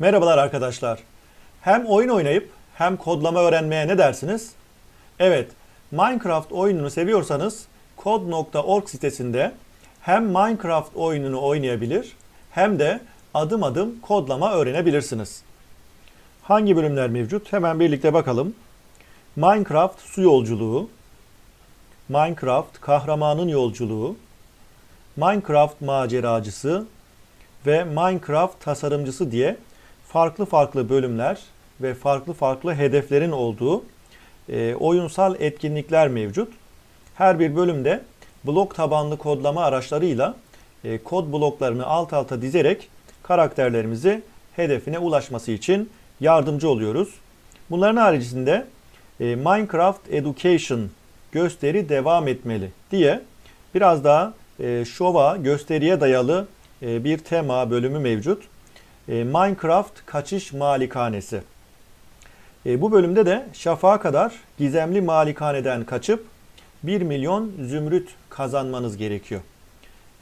Merhabalar arkadaşlar. Hem oyun oynayıp hem kodlama öğrenmeye ne dersiniz? Evet, Minecraft oyununu seviyorsanız kod.org sitesinde hem Minecraft oyununu oynayabilir hem de adım adım kodlama öğrenebilirsiniz. Hangi bölümler mevcut? Hemen birlikte bakalım. Minecraft su yolculuğu, Minecraft kahramanın yolculuğu, Minecraft maceracısı ve Minecraft tasarımcısı diye farklı farklı bölümler ve farklı farklı hedeflerin olduğu e, oyunsal etkinlikler mevcut. Her bir bölümde blok tabanlı kodlama araçlarıyla e, kod bloklarını alt alta dizerek karakterlerimizi hedefine ulaşması için yardımcı oluyoruz. Bunların haricinde e, Minecraft Education gösteri devam etmeli diye biraz daha e, şova, gösteriye dayalı e, bir tema bölümü mevcut. E, Minecraft Kaçış Malikanesi. E, bu bölümde de şafağa kadar gizemli malikaneden kaçıp 1 milyon zümrüt kazanmanız gerekiyor.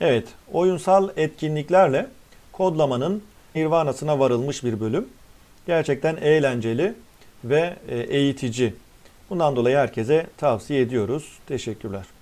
Evet, oyunsal etkinliklerle kodlamanın nirvanasına varılmış bir bölüm. Gerçekten eğlenceli ve e, eğitici. Bundan dolayı herkese tavsiye ediyoruz. Teşekkürler.